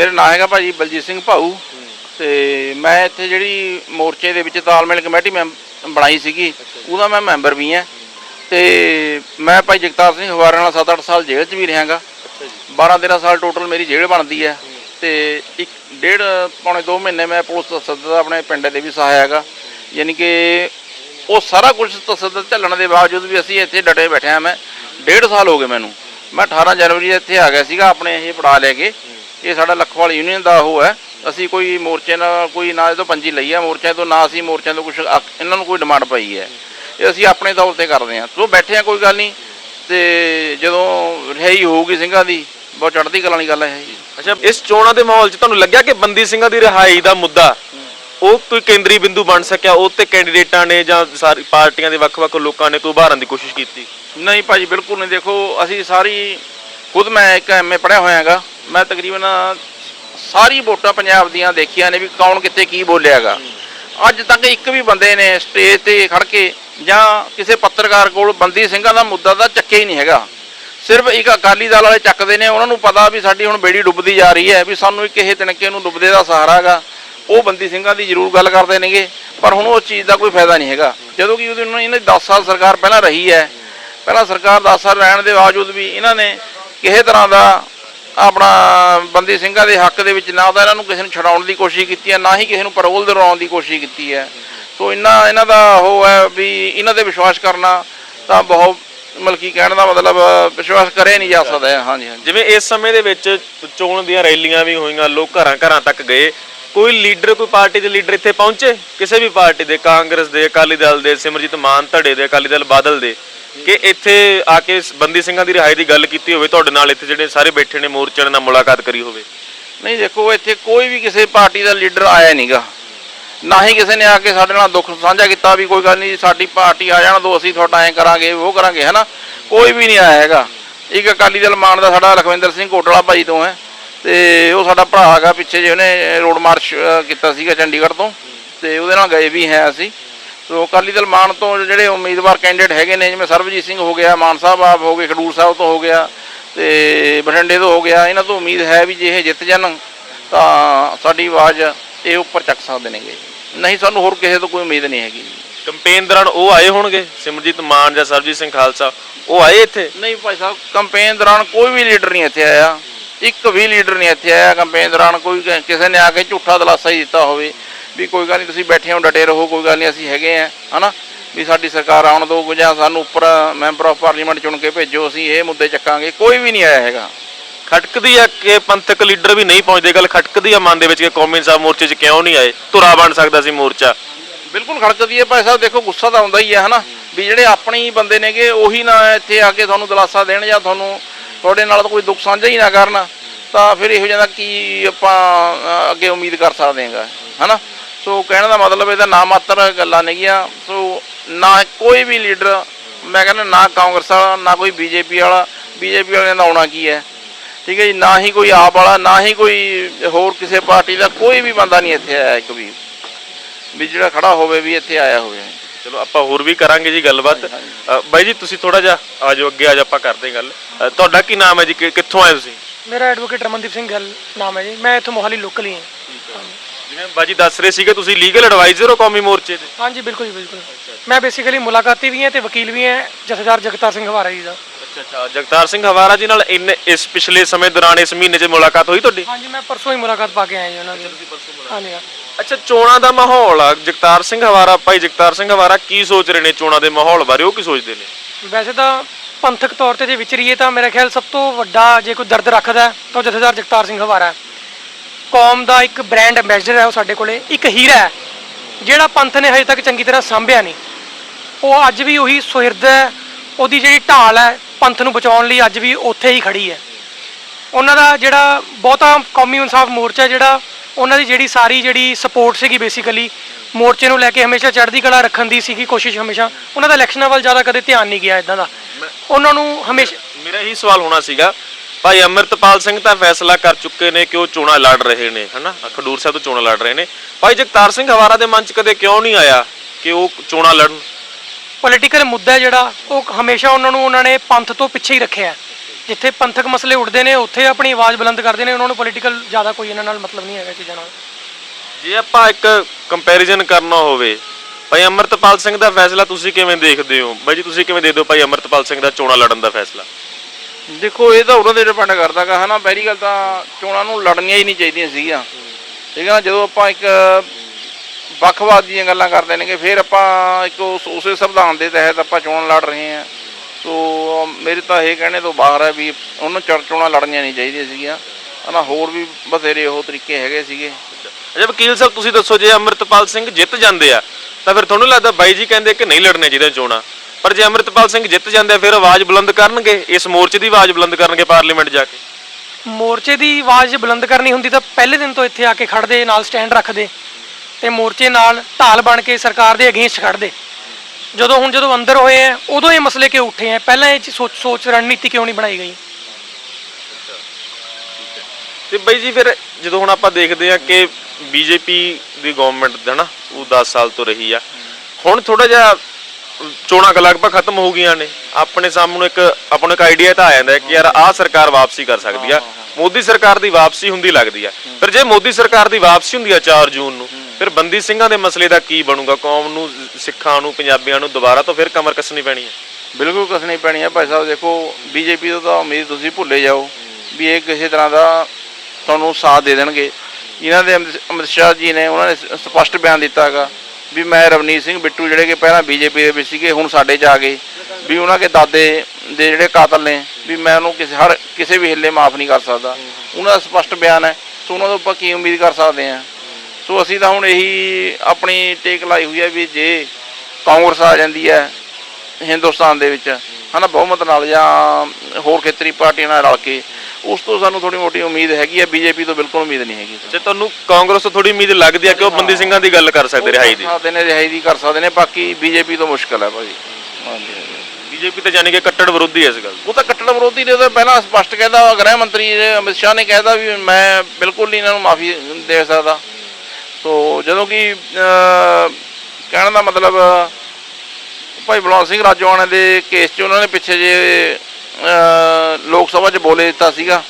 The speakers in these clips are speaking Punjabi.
ਮੇਰਾ ਨਾਮ ਹੈਗਾ ਭਾਜੀ ਬਲਜੀਤ ਸਿੰਘ ਭਾਊ। ਤੇ ਮੈਂ ਇੱਥੇ ਜਿਹੜੀ ਮੋਰਚੇ ਦੇ ਵਿੱਚ ਤਾਲਮੇਲ ਕਮੇਟੀ ਮੈਂ ਬਣਾਈ ਸੀਗੀ ਉਹਦਾ ਮੈਂ ਮੈਂਬਰ ਵੀ ਹਾਂ। ਤੇ ਮੈਂ ਭਾਈ ਜਗਤਾਰ ਸਿੰਘ ਹਵਾਰੇ ਨਾਲ 7-8 ਸਾਲ ਜੇਲ੍ਹ 'ਚ ਵੀ ਰਹਾਂਗਾ। ਅੱਛਾ ਜੀ। 12-13 ਸਾਲ ਟੋਟਲ ਮੇਰੀ ਜੇਲ੍ਹ ਬਣਦੀ ਹੈ। ਤੇ ਇੱਕ ਡੇਢ ਪੌਣੇ 2 ਮਹੀਨੇ ਮੈਂ ਪੁਲਿਸ ਤਸੱਦਦ ਆਪਣੇ ਪਿੰਡ ਦੇ ਵੀ ਸਹਾਇਆ ਹੈਗਾ। ਯਾਨੀ ਕਿ ਉਹ ਸਾਰਾ ਕੁਝ ਤਸੱਦਦ ਝੱਲਣ ਦੇ ਬਾਵਜੂਦ ਵੀ ਅਸੀਂ ਇੱਥੇ ਡਟੇ ਬੈਠੇ ਆ ਮੈਂ। ਡੇਢ ਸਾਲ ਹੋ ਗਏ ਮੈਨੂੰ। ਮੈਂ 18 ਜਨਵਰੀ ਇੱਥੇ ਆ ਗਿਆ ਸੀਗਾ ਆਪਣੇ ਇਹ ਪੜਾ ਲੈ ਕੇ। ਇਹ ਸਾਡਾ ਲਖਵਾਲ ਯੂਨੀਅਨ ਦਾ ਉਹ ਹੈ। ਅਸੀਂ ਕੋਈ ਮੋਰਚੇ ਨਾਲ ਕੋਈ ਨਾ ਇਹ ਤੋਂ ਪੰਜੀ ਲਈ ਹੈ ਮੋਰਚੇ ਤੋਂ ਨਾ ਅਸੀਂ ਮੋਰਚਿਆਂ ਤੋਂ ਕੁਝ ਇਹਨਾਂ ਨੂੰ ਕੋਈ ਡਿਮਾਂਡ ਪਾਈ ਹੈ। ਇਹ ਅਸੀਂ ਆਪਣੇ ਤੌਰ ਤੇ ਕਰਦੇ ਹਾਂ। ਸੋ ਬੈਠੇ ਆ ਕੋਈ ਗੱਲ ਨਹੀਂ। ਤੇ ਜਦੋਂ ਰਿਹਾਈ ਹੋਊਗੀ ਸਿੰਘਾਂ ਦੀ ਬਹੁਤ ਚੜ੍ਹਦੀ ਕਲਾ ਵਾਲੀ ਗੱਲ ਹੈ ਜੀ ਅੱਛਾ ਇਸ ਚੋਣਾਂ ਦੇ ਮਾਹੌਲ 'ਚ ਤੁਹਾਨੂੰ ਲੱਗਿਆ ਕਿ ਬੰਦੀ ਸਿੰਘਾਂ ਦੀ ਰਿਹਾਈ ਦਾ ਮੁੱਦਾ ਉਹ ਕੋਈ ਕੇਂਦਰੀ ਬਿੰਦੂ ਬਣ ਸਕਿਆ? ਉਹ ਤੇ ਕੈਂਡੀਡੇਟਾਂ ਨੇ ਜਾਂ ਸਾਰੀ ਪਾਰਟੀਆਂ ਦੇ ਵੱਖ-ਵੱਖ ਲੋਕਾਂ ਨੇ ਕੋਈ ਉਭਾਰਨ ਦੀ ਕੋਸ਼ਿਸ਼ ਕੀਤੀ? ਨਹੀਂ ਭਾਜੀ ਬਿਲਕੁਲ ਨਹੀਂ। ਦੇਖੋ ਅਸੀਂ ਸਾਰੀ ਖੁਦ ਮੈਂ ਇੱਕ ਐਮਏ ਪੜਿਆ ਹੋਇਆ ਹੈਗਾ ਮੈਂ ਤਕਰੀਬਨ ਸਾਰੀ ਵੋਟਾਂ ਪੰਜਾਬ ਦੀਆਂ ਦੇਖੀਆਂ ਨੇ ਵੀ ਕੌਣ ਕਿੱਥੇ ਕੀ ਬੋਲਿਆਗਾ। ਅੱਜ ਤੱਕ ਇੱਕ ਵੀ ਬੰਦੇ ਨੇ ਸਟੇਜ ਤੇ ਖੜ ਕੇ ਜਾਂ ਕਿਸੇ ਪੱਤਰਕਾਰ ਕੋਲ ਬੰਦੀ ਸਿੰਘਾਂ ਦਾ ਮੁੱਦਾ ਤਾਂ ਚੱਕਿਆ ਹੀ ਨਹੀਂ ਹੈਗਾ। ਸਿਰਫ ਇੱਕ ਅਕਾਲੀ ਦਲ ਵਾਲੇ ਚੱਕਦੇ ਨੇ, ਉਹਨਾਂ ਨੂੰ ਪਤਾ ਵੀ ਸਾਡੀ ਹੁਣ ਬੇੜੀ ਡੁੱਬਦੀ ਜਾ ਰਹੀ ਹੈ ਵੀ ਸਾਨੂੰ ਇੱਕ ਇਹ ਤਿਣਕੇ ਨੂੰ ਡੁੱਬਦੇ ਦਾ ਸਹਾਰਾ ਹੈਗਾ। ਉਹ ਬੰਦੀ ਸਿੰਘਾਂ ਦੀ ਜ਼ਰੂਰ ਗੱਲ ਕਰਦੇ ਨੇਗੇ, ਪਰ ਹੁਣ ਉਸ ਚੀਜ਼ ਦਾ ਕੋਈ ਫਾਇਦਾ ਨਹੀਂ ਹੈਗਾ। ਜਦੋਂ ਕਿ ਉਹਦੇ ਉਹਨਾਂ ਇਹਨਾਂ 10 ਸਾਲ ਸਰਕਾਰ ਪਹਿਲਾਂ ਰਹੀ ਹੈ। ਪਹਿਲਾਂ ਸਰਕਾਰ 10 ਸਾਲ ਰਹਿਣ ਦੇ ਬਾਵਜੂਦ ਵੀ ਇਹਨਾਂ ਨੇ ਕਿਸੇ ਤਰ੍ਹਾਂ ਦਾ ਆਪਣਾ ਬੰਦੀ ਸਿੰਘਾਂ ਦੇ ਹੱਕ ਦੇ ਵਿੱਚ ਨਾ ਤਾਂ ਇਹਨਾਂ ਨੂੰ ਕਿਸੇ ਨੂੰ ਛਡਾਉਣ ਦੀ ਕੋਸ਼ਿਸ਼ ਕੀਤੀ ਹੈ, ਨਾ ਹੀ ਕਿਸੇ ਨੂੰ ਪਰੋਲ ਦਿਵਾਉਣ ਦੀ ਕੋਸ਼ਿਸ਼ ਕੀਤੀ ਹੈ। ਸੋ ਇਹਨਾਂ ਇਹਨਾਂ ਦਾ ਉਹ ਹੈ ਵੀ ਇਹਨਾਂ ਤੇ ਵਿਸ਼ਵਾਸ ਕਰਨਾ ਤਾਂ ਬਹੁਤ ਮਲਕੀ ਕਹਿਣ ਦਾ ਮਤਲਬ, ਵਿਸ਼ਵਾਸ ਕਰੇ ਨਹੀਂ ਜਾ ਸਕਦਾ ਹਾਂਜੀ ਹਾਂਜੀ। ਜਿਵੇਂ ਇਸ ਸਮੇਂ ਦੇ ਵਿੱਚ ਚੋਣ ਦੀਆਂ ਰੈਲੀਆਂ ਵੀ ਹੋਈਆਂ, ਲੋਕ ਘਰਾਂ ਘਰਾਂ ਤੱਕ ਗਏ। ਕੋਈ ਲੀਡਰ, ਕੋਈ ਪਾਰਟੀ ਦੇ ਲੀਡਰ ਇੱਥੇ ਪਹੁੰਚੇ? ਕਿਸੇ ਵੀ ਪਾਰਟੀ ਦੇ, ਕਾਂਗਰਸ ਦੇ, ਅਕਾਲੀ ਦਲ ਦੇ, ਸਿਮਰਜੀਤ ਮਾਨ ਧੜੇ ਦੇ, ਅਕਾਲੀ ਦਲ ਬਾਦਲ ਦੇ। ਕਿ ਇੱਥੇ ਆ ਕੇ ਬੰਦੀ ਸਿੰਘਾਂ ਦੀ ਰਿਹਾਈ ਦੀ ਗੱਲ ਕੀਤੀ ਹੋਵੇ, ਤੁਹਾਡੇ ਨਾਲ ਇੱਥੇ ਜਿਹੜੇ ਸਾਰੇ ਬੈਠੇ ਨੇ ਮੋਰਚੇ ਨਾਲ ਮੁਲਾਕਾਤ ਕਰੀ ਹੋਵੇ। ਨਹੀਂ, ਦੇਖੋ, ਇੱਥੇ ਕੋਈ ਵੀ ਕਿਸੇ ਪਾਰਟੀ ਦਾ ਲੀਡਰ ਆਇਆ ਨਹੀਂਗਾ ਨਾ ਹੀ ਕਿਸੇ ਨੇ ਆ ਕੇ ਸਾਡੇ ਨਾਲ ਦੁੱਖ ਸਾਂਝਾ ਕੀਤਾ ਵੀ ਕੋਈ ਗੱਲ ਨਹੀਂ, ਸਾਡੀ ਪਾਰਟੀ ਆ ਜਾਣ ਦੋ, ਅਸੀਂ ਤੁਹਾਡਾ ਐਂ ਕਰਾਂਗੇ, ਉਹ ਕਰਾਂਗੇ, ਹੈਨਾ? ਕੋਈ ਵੀ ਨਹੀਂ ਆਇਆ ਹੈਗਾ। ਇੱਕ ਅਕਾਲੀ ਦਲ ਮਾਨ ਦਾ ਸਾਡਾ ਲਖਵਿੰਦਰ ਸਿੰਘ ਕੋਟਲਾ ਭਾਈ ਤੋਂ ਹੈ, ਤੇ ਉਹ ਸਾਡਾ ਭਰਾ ਹੈਗਾ, ਪਿੱਛੇ ਜੇ ਉਹਨੇ ਰੋਡ ਮਾਰਚ ਕੀਤਾ ਸੀਗਾ ਚੰਡੀਗੜ੍ਹ ਤੋਂ, ਤੇ ਉਹਦੇ ਨਾਲ ਗਏ ਵੀ ਹੈ ਅਸੀਂ। ਸੋ ਅਕਾਲੀ ਦਲ ਮਾਨ ਤੋਂ ਜਿਹੜੇ ਉਮੀਦਵਾਰ ਕੈਂਡੀਡੇਟ ਹੈਗੇ ਨੇ ਜਿਵੇਂ ਸਰਬਜੀਤ ਸਿੰਘ ਹੋ ਗਿਆ ਮਾਨ ਸਾਹਿਬ ਆਪ ਹੋ ਗਏ ਖਡੂਰ ਸਾਹਿਬ ਤੋਂ ਹੋ ਗਿਆ ਤੇ ਬਠਿੰਡੇ ਤੋਂ ਹੋ ਗਿਆ ਇਹਨਾਂ ਤੋਂ ਉਮੀਦ ਹੈ ਵੀ ਜੇ ਇਹ ਜਿੱਤ ਜਾਣ ਤਾਂ ਸਾਡੀ ਆਵਾਜ਼ ਇਹ ਉੱਪਰ ਚੱਕ ਸਕਦੇ ਨੇਗੇ। ਨਹੀਂ ਸਾਨੂੰ ਹੋਰ ਕਿਸੇ ਤੋਂ ਕੋਈ ਉਮੀਦ ਨਹੀਂ ਹੈਗੀ। ਕੰਪੇਨ ਦੌਰਾਨ ਉਹ ਆਏ ਹੋਣਗੇ? ਸਿਮਰਜੀਤ ਮਾਨ ਜਾਂ ਸਰਜੀਤ ਸਿੰਘ ਖਾਲਸਾ ਉਹ ਆਏ ਇੱਥੇ? ਨਹੀਂ ਭਾਈ ਸਾਹਿਬ ਕੰਪੇਨ ਦੌਰਾਨ ਕੋਈ ਵੀ ਲੀਡਰ ਨਹੀਂ ਇੱਥੇ ਆਇਆ। ਇੱਕ ਵੀ ਲੀਡਰ ਨਹੀਂ ਇੱਥੇ ਆਇਆ ਕੰਪੇਨ ਦੌਰਾਨ ਕੋਈ ਕਿਸੇ ਨੇ ਆ ਕੇ ਝੂਠਾ ਦਲਾਸਾ ਹੀ ਦਿੱਤਾ ਹੋਵੇ। ਵੀ ਕੋਈ ਗੱਲ ਨਹੀਂ ਤੁਸੀਂ ਬੈਠੇ ਹੋ ਡਟੇ ਰਹੋ ਕੋਈ ਗੱਲ ਨਹੀਂ ਅਸੀਂ ਹੈਗੇ ਆ ਹਨਾ? ਵੀ ਸਾਡੀ ਸਰਕਾਰ ਆਉਣ ਦਿਓ ਜਾਂ ਸਾਨੂੰ ਉੱਪਰ ਮੈਂਬਰ ਆਫ ਪਾਰਲੀਮੈਂਟ ਚੁਣ ਕੇ ਭੇਜੋ ਅਸੀਂ ਇਹ ਮੁੱਦੇ ਚੱਕਾਂਗੇ ਕੋਈ ਵੀ ਨਹੀਂ ਆਇਆ ਹੈਗਾ। ਖਟਕਦੀ ਆ ਕਿ ਪੰਥਕ ਲੀਡਰ ਵੀ ਨਹੀਂ ਪਹੁੰਚਦੇ ਗੱਲ ਖਟਕਦੀ ਆ ਮਨ ਦੇ ਵਿੱਚ ਕਿ ਕੌਮੀ ਇਨਸਾਫ ਮੋਰਚੇ 'ਚ ਕਿਉਂ ਨਹੀਂ ਆਏ? ਧੁਰਾ ਬਣ ਸਕਦਾ ਸੀ ਮੋਰਚਾ। ਬਿਲਕੁਲ ਖੜਕਦੀ ਹੈ ਭਾਈ ਸਾਹਿਬ ਦੇਖੋ ਗੁੱਸਾ ਤਾਂ ਆਉਂਦਾ ਹੀ ਹੈ ਹਨਾ? ਵੀ ਜਿਹੜੇ ਆਪਣੇ ਹੀ ਬੰਦੇ ਨੇਗੇ ਉਹੀ ਨਾ ਇੱਥੇ ਆ ਕੇ ਤੁਹਾਨੂੰ ਦਿਲਾਸਾ ਦੇਣ ਜਾਂ ਤੁਹਾਨੂੰ ਤੁਹਾਡੇ ਨਾਲ ਤਾਂ ਕੋਈ ਦੁੱਖ ਸਾਂਝਾ ਹੀ ਨਾ ਕਰਨ ਤਾਂ ਫਿਰ ਇਹੋ ਜਿਹਾ ਦਾ ਕੀ ਆਪਾਂ ਅੱਗੇ ਉਮੀਦ ਕਰ ਸਕਦੇ ਹਾਂਗਾ ਹਨਾ? ਸੋ ਕਹਿਣ ਦਾ ਮਤਲਬ ਇਹਦਾ ਨਾ ਮਾਤਰ ਗੱਲਾਂ ਨੇਗੀਆਂ। ਸੋ ਨਾ ਕੋਈ ਵੀ ਲੀਡਰ ਮੈਂ ਕਹਿੰਦਾ ਨਾ ਕਾਂਗਰਸ ਵਾਲਾ ਨਾ ਕੋਈ ਬੀਜੇਪੀ ਵਾਲਾ। ਬੀਜੇਪੀ ਵਾਲਿਆਂ ਦਾ ਆਉਣਾ ਕੀ ਹੈ? ਠੀਕ ਹੈ ਜੀ ਨਾ ਹੀ ਕੋਈ ਆਪ ਵਾਲਾ ਨਾ ਹੀ ਕੋਈ ਹੋਰ ਕਿਸੇ ਪਾਰਟੀ ਦਾ ਕੋਈ ਵੀ ਬੰਦਾ ਨਹੀਂ ਇੱਥੇ ਆਇਆ ਇੱਕ ਵੀ। ਵੀ ਜਿਹੜਾ ਖੜਾ ਹੋਵੇ ਵੀ ਇੱਥੇ ਆਇਆ ਹੋਵੇ। ਚਲੋ ਆਪਾਂ ਹੋਰ ਵੀ ਕਰਾਂਗੇ ਜੀ ਗੱਲਬਾਤ। ਅ, ਬਾਈ ਜੀ ਤੁਸੀਂ ਥੋੜਾ ਜਿਹਾ ਆ ਜਾਓ ਅੱਗੇ ਆ ਜਾਓ ਆਪਾਂ ਕਰਦੇ ਹਾਂ ਗੱਲ। ਅ, ਤੁਹਾਡਾ ਕੀ ਨਾਮ ਹੈ ਜੀ? ਕਿ- ਕਿੱਥੋਂ ਆਏ ਤੁਸੀਂ? ਮੇਰਾ ਐਡਵੋਕੇਟ ਰਮਨਦੀਪ ਸਿੰਘ ਗੱਲ ਨਾਮ ਹੈ ਜੀ। ਮੈਂ ਇੱਥੋਂ ਮੋਹਾਲੀ ਲੋਕਲ ਹੀ। ਹਾਂ। ਜਿਵੇਂ ਬਾਜੀ ਦੱਸ ਰਹੇ ਸੀਗੇ ਤੁਸੀਂ ਲੀਗਲ ਐਡਵਾਈਜ਼ਰ ਹੋ ਕੌਮੀ ਮੋਰਚੇ ਦੇ? ਹਾਂਜੀ ਬਿਲਕੁਲ ਜੀ ਬਿਲਕੁਲ। ਮੈਂ ਬੇਸਿਕਲੀ ਮੁਲਾਕਾਤੀ ਵੀ ਹਾਂ ਤੇ ਵਕੀਲ ਵੀ ਹਾਂ ਜਥੇਦਾਰ ਜਗਤਾਰ ਸਿੰਘ ਹਵਾਰਾ ਜੀ ਦਾ। ਅੱਛਾ ਅੱਛਾ। ਜਗਤਾਰ ਸਿੰਘ ਹਵਾਰਾ ਜੀ ਨਾਲ ਇੰਨੇ ਇਸ ਪਿਛਲੇ ਸਮੇਂ ਦੌਰਾਨ ਇਸ ਮਹੀਨੇ 'ਚ ਮੁਲਾਕਾਤ ਹੋਈ ਤੁਹਾਡੀ? ਹਾਂਜੀ ਮੈਂ ਪਰਸੋਂ ਹੀ ਮੁਲਾਕਾਤ ਪਾ ਕੇ ਆਇਆ ਜੀ ਉਹਨਾਂ ਦੀ। ਹਾਂਜੀ ਹਾਂ। ਅੱਛਾ ਚੋਣਾਂ ਦਾ ਮਾਹੌਲ ਆ। ਜਗਤਾਰ ਸਿੰਘ ਹਵਾਰਾ ਭਾਈ ਜਗਤਾਰ ਸਿੰਘ ਹਵਾਰਾ ਕੀ ਸੋਚ ਰਹੇ ਨੇ ਚੋਣਾਂ ਦੇ ਮਾਹੌਲ ਬਾਰੇ? ਉਹ ਕੀ ਸੋਚਦੇ ਨੇ? ਵੈਸੇ ਤਾਂ ਪੰਥਕ ਤੌਰ ਤੇ ਜੇ ਵਿਚਰੀਏ ਤਾਂ ਮੇਰਾ ਖਿਆਲ ਸਭ ਤੋਂ ਵੱਡਾ ਜੇ ਕੋਈ ਦਰਦ ਰੱਖਦਾ ਹੈ, ਤਾਂ ਉਹ ਜਥੇਦਾਰ ਜਗਤਾਰ ਸਿੰਘ ਹਵਾਰਾ ਹੈ। ਕੌਮ ਦਾ ਇੱਕ ਬ੍ਰਾਂਡ ਐਂਬੈਸਡਰ ਹੈ ਉਹ ਸਾਡੇ ਕੋਲੇ ਇੱਕ ਹੀਰਾ ਹੈ ਜਿਹੜਾ ਪੰਥ ਨੇ ਹਜੇ ਤੱਕ ਚੰਗੀ ਤਰ੍ਹਾਂ ਸਾਂਭਿਆ ਨਹੀਂ। ਉਹ ਅੱਜ ਵੀ ਉਹੀ ਸੁਹਿਰਦ ਹੈ ਉਹਦੀ ਜਿਹੜੀ ਢਾਲ ਹੈ ਪੰਥ ਨੂੰ ਬਚਾਉਣ ਲਈ ਅੱਜ ਵੀ ਉੱਥੇ ਹੀ ਖੜੀ ਹੈ। ਉਹਨਾਂ ਦਾ ਜਿਹੜਾ ਬਹੁਤਾ ਕੌਮੀ ਇਨਸਾਫ ਮੋਰਚਾ ਜਿਹੜਾ ਉਹਨਾਂ ਦੀ ਜਿਹੜੀ ਸਾਰੀ ਜਿਹੜੀ ਸਪੋਰਟ ਸੀਗੀ ਬੇਸਿਕਲੀ ਮੋਰਚੇ ਨੂੰ ਲੈ ਕੇ ਹਮੇਸ਼ਾ ਚੜ੍ਹਦੀ ਕਲਾ ਰੱਖਣ ਦੀ ਸੀਗੀ ਕੋਸ਼ਿਸ਼ ਹਮੇਸ਼ਾ ਉਹਨਾਂ ਦਾ ਇਲੈਕਸ਼ਨਾਂ ਵੱਲ ਜ਼ਿਆਦਾ ਕਦੇ ਧਿਆਨ ਨਹੀਂ ਗਿਆ ਇਦਾਂ ਦਾ। ਉਹਨਾਂ ਨੂੰ ਹਮੇਸ਼ਾ ਮੇਰਾ ਇਹੀ ਸਵਾਲ ਹੋਣਾ ਸੀਗਾ ਭਾਈ ਅਮਰਤਪਾਲ ਸਿੰਘ ਤਾਂ ਫੈਸਲਾ ਕਰ ਚੁੱਕੇ ਨੇ ਕਿ ਉਹ ਚੋਣਾਂ ਲੜ ਰਹੇ ਨੇ ਹਨਾ? ਖਡੂਰ ਸਾਹਿਬ ਤੋਂ ਚੋਣਾਂ ਲੜ ਰਹੇ ਨੇ। ਭਾਈ ਜਗਤਾਰ ਸਿੰਘ ਹਵਾਰਾ ਦੇ ਮਨ 'ਚ ਕਦੇ ਕਿਉਂ ਨਹੀਂ ਆਇਆ ਕਿ ਉਹ ਚੋਣਾਂ ਲੜਨ? ਪੋਲੀਟੀਕਲ ਮੁੱਦਾ ਜਿਹੜਾ ਉਹ ਹਮੇਸ਼ਾ ਉਹਨਾਂ ਨੂੰ ਉਹਨਾਂ ਨੇ ਪੰਥ ਤੋਂ ਪਿੱਛੇ ਹੀ ਰੱਖਿਆ। ਜਿੱਥੇ ਪੰਥਕ ਮਸਲੇ ਉੱਠਦੇ ਨੇ ਉੱਥੇ ਆਪਣੀ ਆਵਾਜ਼ ਬੁਲੰਦ ਕਰਦੇ ਨੇ ਉਹਨਾਂ ਨੂੰ ਪੋਲੀਟੀਕਲ ਜ਼ਿਆਦਾ ਕੋਈ ਇਹਨਾਂ ਨਾਲ ਮਤਲਬ ਨਹੀਂ ਹੈਗਾ ਚੀਜ਼ਾਂ ਨਾਲ। ਜੇ ਆਪਾਂ ਇੱਕ ਕੰਪੈਰੀਜ਼ਨ ਕਰਨਾ ਹੋਵੇ ਭਾਈ ਅਮਰਤਪਾਲ ਸਿੰਘ ਦਾ ਫੈਸਲਾ ਤੁਸੀਂ ਕਿਵੇਂ ਦੇਖਦੇ ਹੋ? ਬਾਈ ਜੀ ਤੁਸੀਂ ਕਿਵੇਂ ਦੇ ਦਿਓ ਭਾਈ ਅਮਰਤਪਾਲ ਸਿੰਘ ਦਾ ਚੋਣਾਂ ਲੜਨ ਦਾ ਫੈਸਲਾ? ਦੇਖੋ, ਇਹ ਤਾਂ ਉਹਨਾਂ ਦੇ ਡਿਪੈਂਡ ਕਰਦਾਗਾ, ਹਨਾ? ਪਹਿਲੀ ਗੱਲ ਤਾਂ ਚੋਣਾਂ ਨੂੰ ਲੜਨੀਆਂ ਹੀ ਨਹੀਂ ਚਾਹੀਦੀਆਂ ਸੀਗੀਆਂ। ਠੀਕ ਹੈ ਨਾ? ਜਦੋਂ ਆਪਾਂ ਇੱਕ ਵੱਖਵਾਦ ਦੀਆਂ ਗੱਲਾਂ ਕਰਦੇ ਨੇਗੇ, ਫਿਰ ਆਪਾਂ ਇੱਕ ਉਸੇ ਸੰਵਿਧਾਨ ਦੇ ਤਹਿਤ ਆਪਾਂ ਚੋਣ ਲੜ ਰਹੇ ਹਾਂ। ਸੋ, ਮੇਰੇ ਤਾਂ ਇਹ ਕਹਿਣੇ ਤੋਂ ਬਾਹਰ ਹੈ ਵੀ ਉਹਨੂੰ ਚੋਣਾਂ ਲੜਨੀਆਂ ਨਹੀਂ ਚਾਹੀਦੀਆਂ ਸੀਗੀਆਂ। ਹਨਾ, ਹੋਰ ਵੀ ਬਥੇਰੇ ਉਹ ਤਰੀਕੇ ਹੈਗੇ ਸੀਗੇ। ਅੱਛਾ, ਵਕੀਲ ਸਾਹਿਬ, ਤੁਸੀਂ ਦੱਸੋ, ਜੇ ਅਮਰਤਪਾਲ ਸਿੰਘ ਜਿੱਤ ਜਾਂਦੇ ਆ, ਤਾਂ ਫਿਰ ਤੁਹਾਨੂੰ ਲੱਗਦਾ ਬਾਈ ਜੀ ਕਹਿੰਦੇ ਕਿ ਨਹੀਂ ਲੜਨੇ ਚਾਹੀਦੇ ਚੋਣਾਂ? ਪਰ ਜੇ ਅਮਰਤਪਾਲ ਸਿੰਘ ਜਿੱਤ ਜਾਂਦੇ ਆ ਫਿਰ ਆਵਾਜ਼ ਬੁਲੰਦ ਕਰਨਗੇ ਇਸ ਮੋਰਚੇ ਦੀ ਆਵਾਜ਼ ਬੁਲੰਦ ਕਰਨਗੇ ਪਾਰਲੀਮੈਂਟ ਜਾ ਕੇ। ਮੋਰਚੇ ਦੀ ਆਵਾਜ਼ ਬੁਲੰਦ ਕਰਨੀ ਹੁੰਦੀ ਤਾਂ ਪਹਿਲੇ ਦਿਨ ਤੋਂ ਇੱਥੇ ਆ ਕੇ ਖੜਦੇ ਨਾਲ ਸਟੈਂਡ ਰੱਖਦੇ ਤੇ ਮੋਰਚੇ ਨਾਲ ਢਾਲ ਬਣ ਕੇ ਸਰਕਾਰ ਦੇ ਅਗੇਂਸਟ ਖੜਦੇ ਜਦੋਂ ਹੁਣ ਜਦੋਂ ਅੰਦਰ ਹੋਏ ਆ ਉਦੋਂ ਇਹ ਮਸਲੇ ਕਿਉਂ ਉੱਠੇ ਆ? ਪਹਿਲਾਂ ਇਹ 'ਚ ਸੋਚ ਸੋਚ ਰਣਨੀਤੀ ਕਿਉਂ ਨਹੀਂ ਬਣਾਈ ਗਈ? ਤੇ ਬਾਈ ਜੀ ਫਿਰ ਜਦੋਂ ਹੁਣ ਆਪਾਂ ਦੇਖਦੇ ਆ ਕਿ ਬੀਜੇਪੀ ਦੀ ਗਵਰਨਮੈਂਟ ਦਾ ਨਾ ਉਹ 10 ਸਾਲ ਤੋਂ ਰਹੀ ਆ ਹੁਣ ਥੋੜਾ ਜਿਹਾ ਚੋਣਾਂ ਕੁ ਲਗਭਗ ਖਤਮ ਹੋ ਗਈਆਂ ਨੇ। ਆਪਣੇ ਸਾਹਮਣੇ ਇੱਕ ਆਪਾਂ ਨੂੰ ਇੱਕ ਆਈਡੀਆ ਤਾਂ ਆ ਜਾਂਦਾ ਹੈ ਕਿ ਯਾਰ ਆਹ ਸਰਕਾਰ ਵਾਪਸੀ ਕਰ ਸਕਦੀ ਆ। ਮੋਦੀ ਸਰਕਾਰ ਦੀ ਵਾਪਸੀ ਹੁੰਦੀ ਲੱਗਦੀ ਆ। ਪਰ ਜੇ ਮੋਦੀ ਸਰਕਾਰ ਦੀ ਵਾਪਸੀ ਹੁੰਦੀ ਆ 4 ਜੂਨ ਨੂੰ ਫਿਰ ਬੰਦੀ ਸਿੰਘਾਂ ਦੇ ਮਸਲੇ ਦਾ ਕੀ ਬਣੂਗਾ? ਕੌਮ ਨੂੰ ਸਿੱਖਾਂ ਨੂੰ ਪੰਜਾਬੀਆਂ ਨੂੰ ਦੁਬਾਰਾ ਤੋਂ ਫਿਰ ਕਮਰ ਕੱਸਣੀ ਪੈਣੀ ਹੈ ਬਿਲਕੁਲ ਕੱਸਣੀ ਪੈਣੀ ਹੈ ਭਾਈ ਸਾਹਿਬ। ਦੇਖੋ ਬੀਜੇਪੀ ਤੋਂ ਤਾਂ ਉਮੀਦ ਤੁਸੀਂ ਭੁੱਲੇ ਜਾਓ ਵੀ ਇਹ ਕਿਸੇ ਤਰ੍ਹਾਂ ਦਾ ਤੁਹਾਨੂੰ ਸਾਥ ਦੇ ਦੇਣਗੇ। ਇਹਨਾਂ ਦੇ ਅਮਿਤ ਸ਼ਾਹ ਜੀ ਨੇ ਉਹਨਾਂ ਨੇ ਸਪਸ਼ਟ ਬਿਆਨ ਦਿੱਤਾ ਹੈਗਾ। ਵੀ ਮੈਂ ਰਵਨੀਤ ਸਿੰਘ ਬਿੱਟੂ ਜਿਹੜੇ ਕਿ ਪਹਿਲਾਂ ਬੀਜੇਪੀ ਦੇ ਵਿੱਚ ਸੀਗੇ, ਹੁਣ ਸਾਡੇ 'ਚ ਆ ਗਏ। ਵੀ ਉਹਨਾਂ ਦੇ ਦਾਦੇ ਦੇ ਜਿਹੜੇ ਕਾਤਲ ਨੇ, ਵੀ ਮੈਂ ਉਹਨੂੰ ਕਿਸੇ, ਹਰ ਕਿਸੇ ਵੀ ਹਿੱਲੇ ਮਾਫ ਨਹੀਂ ਕਰ ਸਕਦਾ। ਉਹਨਾਂ ਦਾ ਸਪਸ਼ਟ ਬਿਆਨ ਹੈ। ਸੋ ਉਹਨਾਂ ਤੋਂ ਆਪਾਂ ਕੀ ਉਮੀਦ ਕਰ ਸਕਦੇ ਹਾਂ? ਸੋ ਅਸੀਂ ਤਾਂ ਹੁਣ ਇਹੀ ਆਪਣੀ ਟੇਕ ਲਾਈ ਹੋਈ ਹੈ ਵੀ ਜੇ ਕਾਂਗਰਸ ਆ ਜਾਂਦੀ ਹੈ ਹਿੰਦੁਸਤਾਨ ਦੇ ਵਿੱਚ, ਹਨਾ, ਬਹੁਮਤ ਨਾਲ ਜਾਂ ਹੋਰ ਖੇਤਰੀ ਪਾਰਟੀਆਂ ਨਾਲ ਰਲ ਕੇ ਉਸ ਤੋਂ ਸਾਨੂੰ ਥੋੜੀ ਮੋਟੀ ਉਮੀਦ ਹੈਗੀ ਹੈ ਬੀਜੇਪੀ ਤੋਂ ਬਿਲਕੁਲ ਉਮੀਦ ਨਹੀਂ ਹੈਗੀ ਜੇ ਤੁਹਾਨੂੰ ਕਾਂਗਰਸ ਤੋਂ ਥੋੜੀ ਉਮੀਦ ਲੱਗਦੀ ਆ ਕਿ ਉਹ ਬੰਦੀ ਸਿੰਘਾਂ ਦੀ ਗੱਲ ਕਰ ਸਕਦੇ ਰਿਹਾਈ ਦੀ? ਸਕਦੇ ਨੇ ਰਿਹਾਈ ਦੀ ਕਰ ਸਕਦੇ ਨੇ ਬਾਕੀ ਬੀਜੇਪੀ ਤੋਂ ਮੁਸ਼ਕਲ ਹੈ ਭਾਜੀ ਹਾਂਜੀ। ਬੀਜੇਪੀ ਤਾਂ ਜਾਨੀ ਕਿ ਕੱਟੜ ਵਿਰੋਧੀ ਹੈ ਇਸ ਗੱਲ। ਉਹ ਤਾਂ ਕੱਟੜ ਵਿਰੋਧੀ ਨੇ ਉਹ ਤਾਂ ਪਹਿਲਾਂ ਸਪਸ਼ਟ ਕਹਿੰਦਾ ਗ੍ਰਹਿ ਮੰਤਰੀ ਅਮਿਤ ਸ਼ਾਹ ਨੇ ਕਹਿਦਾ ਵੀ ਮੈਂ ਬਿਲਕੁਲ ਨਹੀਂ ਇਹਨਾਂ ਨੂੰ ਮਾਫੀ ਦੇ ਸਕਦਾ। ਸੋ ਜਦੋਂ ਕਿ ਕਹਿਣ ਦਾ ਮਤਲਬ ਭਾਈ ਬਲਵੰਤ ਸਿੰਘ ਰਾਜੋਆਣਾ ਦੇ ਕੇਸ 'ਚ ਉਹਨਾਂ ਨੇ ਪਿੱਛੇ ਜੇ ਲੋਕ ਸਭਾ 'ਚ ਬੋਲੇ ਦਿੱਤਾ ਸੀਗਾ।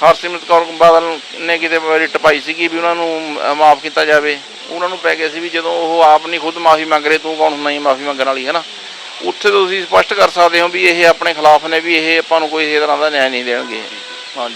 ਹਰਸਿਮਰਤ ਕੌਰ ਬਾਦਲ ਨੇ ਕਿਤੇ ਰਿਟ ਪਾਈ ਸੀਗੀ ਵੀ ਉਹਨਾਂ ਨੂੰ ਮਾਫ ਕੀਤਾ ਜਾਵੇ। ਉਹਨਾਂ ਨੂੰ ਪੈ ਗਿਆ ਸੀ ਵੀ ਜਦੋਂ ਉਹ ਆਪ ਨਹੀਂ ਖੁਦ ਮਾਫੀ ਮੰਗ ਰਹੇ, ਤੂੰ ਕੌਣ ਹੁੰਦਾ ਹੀ ਮਾਫੀ ਮੰਗਣ ਵਾਲੀ ਹੈ ਨਾ ਉੱਥੇ ਤੁਸੀਂ ਸਪਸ਼ਟ ਕਰ ਸਕਦੇ ਹੋ ਵੀ ਇਹ ਆਪਣੇ ਖਿਲਾਫ ਨੇ, ਵੀ ਇਹ ਆਪਾਂ ਨੂੰ ਕੋਈ ਇਸ ਤਰ੍ਹਾਂ ਦਾ ਨਿਆਂ ਨਹੀਂ ਦੇਣਗੇ। ਹਾਂਜੀ।